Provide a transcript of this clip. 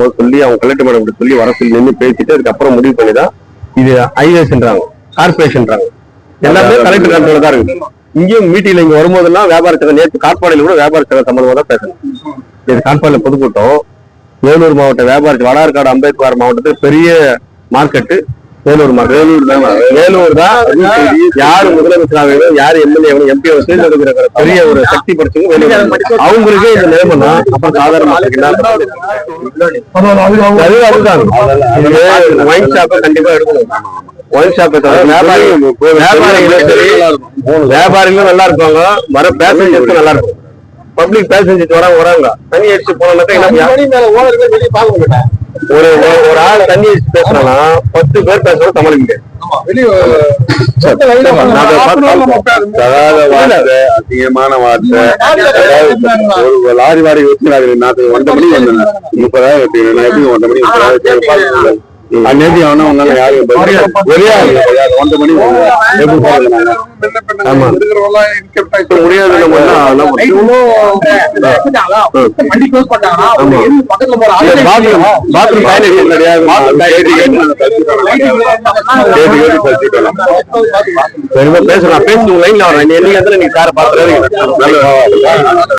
போது சொல்லி அவங்க கலெக்டர் மேடம் சொல்லி வர சொல்லி நின்று பேசிட்டு அதுக்கப்புறம் முடிவு பண்ணி தான் இது ஐஏஎஸ்ன்றாங்க கார்பரேஷன்றாங்க எல்லாமே கலெக்டர் கண்ட்ரோல தான் இருக்கு. இங்கேயும் மீட்டிங்ல இங்க வரும்போதெல்லாம் வியாபார சங்கம் நேற்று காட்பாடியில் கூட வியாபார சங்கம் சம்பந்தமா தான் பேசணும். இது காட்பாடியில் பொதுக்கூட்டம். வேலூர் மாவட்ட வியாபாரி வடார்காடு அம்பேத்கர் மாவட்டத்தில் பெரிய மார்க்கெட்டு வேலூர் வேலூர் தான் வேலூர் தான் யாரு முதலமைச்சர் ஆகணும் யாரு எம்எல்ஏ எம்பி தேர்ந்தெடுக்கிற பெரிய ஒரு சக்தி படைச்சவங்க வேலூர் அவங்களுக்கே இந்த நிலைமைனா அப்புறம் சாதாரண மக்களுக்கு என்ன பண்றது? அது அதுதான். ஒயின் ஷாப்பை கண்டிப்பா எடுக்கணும். ஒயின் ஷாப்பை வியாபாரி வியாபாரிகளும் நல்லா இருப்பாங்க. வர பேசஞ்சர்ஸும் நல்லா இருக்கும். பப்ளிக் பேசஞ்சர்ஸ் வராங்க வராங்க. தண்ணி அடிச்சு போனாக்கா ஒரு ஆள் தண்ணி பத்து பேர் பேசுறோம் சமாளிக்க முடியாது தகாத வார்த்தை ஒரு லாரி வாடகை வச்சு நான் ஒன்றரை மணிக்கு வந்தேன் முப்பதாயிரம் நான் எப்படி ஒன்றரை மணிக்கு முப்பதாயிரம் அந்நேரத்தி அவனா உன்னால யாரும் ஒரே. ஒன்றரை பாருங்க ஆமா. முடியாது பாத்ரூம் சானிடேஷன் கிடையாது பேசுறேன் பேசி லைன்ல வரேன் நீ என்ன நீங்க காரை பாத்துறாரு